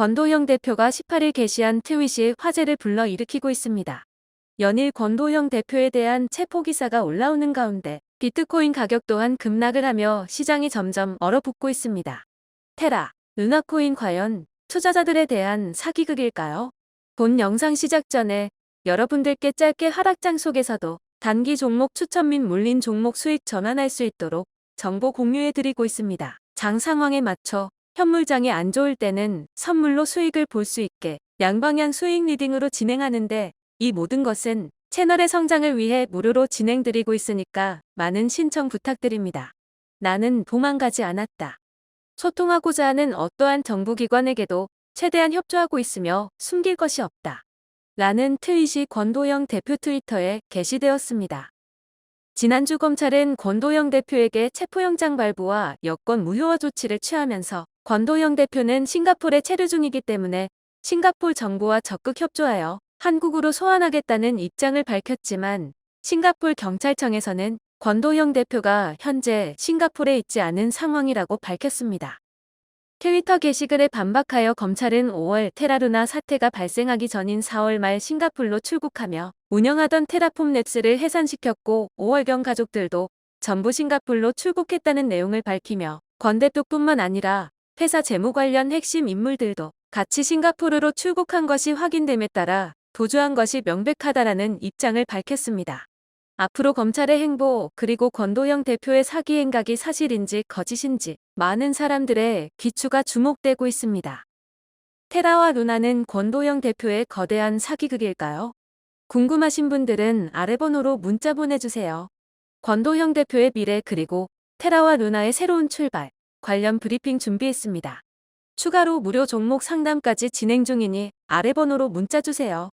권도영 대표가 18일 게시한 트윗이 화제를 불러일으키고 있습니다. 연일 권도영 대표에 대한 체포 기사가 올라오는 가운데 비트코인 가격 또한 급락을 하며 시장이 점점 얼어붙고 있습니다. 테라, 루나코인 과연 투자자들에 대한 사기극일까요? 본 영상 시작 전에 여러분들께 짧게 하락장 속에서도 단기 종목 추천 및 물린 종목 수익 전환할 수 있도록 정보 공유해 드리고 있습니다. 장 상황에 맞춰 현물장이 안 좋을 때는 선물로 수익을 볼 수 있게 양방향 수익 리딩으로 진행하는데 이 모든 것은 채널의 성장을 위해 무료로 진행드리고 있으니까 많은 신청 부탁드립니다. 나는 도망가지 않았다. 소통하고자 하는 어떠한 정부기관에게도 최대한 협조하고 있으며 숨길 것이 없다. 라는 트윗이 권도영 대표 트위터에 게시되었습니다. 지난주 검찰은 권도영 대표에게 체포영장 발부와 여권 무효화 조치를 취하면서 권도영 대표는 싱가포르에 체류 중이기 때문에 싱가포르 정부와 적극 협조하여 한국으로 소환하겠다는 입장을 밝혔지만 싱가포르 경찰청에서는 권도영 대표가 현재 싱가포르에 있지 않은 상황이라고 밝혔습니다. 트위터 게시글에 반박하여 검찰은 5월 테라루나 사태가 발생하기 전인 4월 말 싱가폴로 출국하며 운영하던 테라폼 랩스를 해산시켰고 5월경 가족들도 전부 싱가폴로 출국했다는 내용을 밝히며 권 대표뿐만 아니라 회사 재무 관련 핵심 인물들도 같이 싱가포르로 출국한 것이 확인됨에 따라 도주한 것이 명백하다라는 입장을 밝혔습니다. 앞으로 검찰의 행보 그리고 권도영 대표의 사기 행각이 사실인지 거짓인지 많은 사람들의 귀추가 주목되고 있습니다. 테라와 루나는 권도영 대표의 거대한 사기극일까요? 궁금하신 분들은 아래 번호로 문자 보내주세요. 권도영 대표의 미래 그리고 테라와 루나의 새로운 출발 관련 브리핑 준비했습니다. 추가로 무료 종목 상담까지 진행 중이니 아래 번호로 문자 주세요.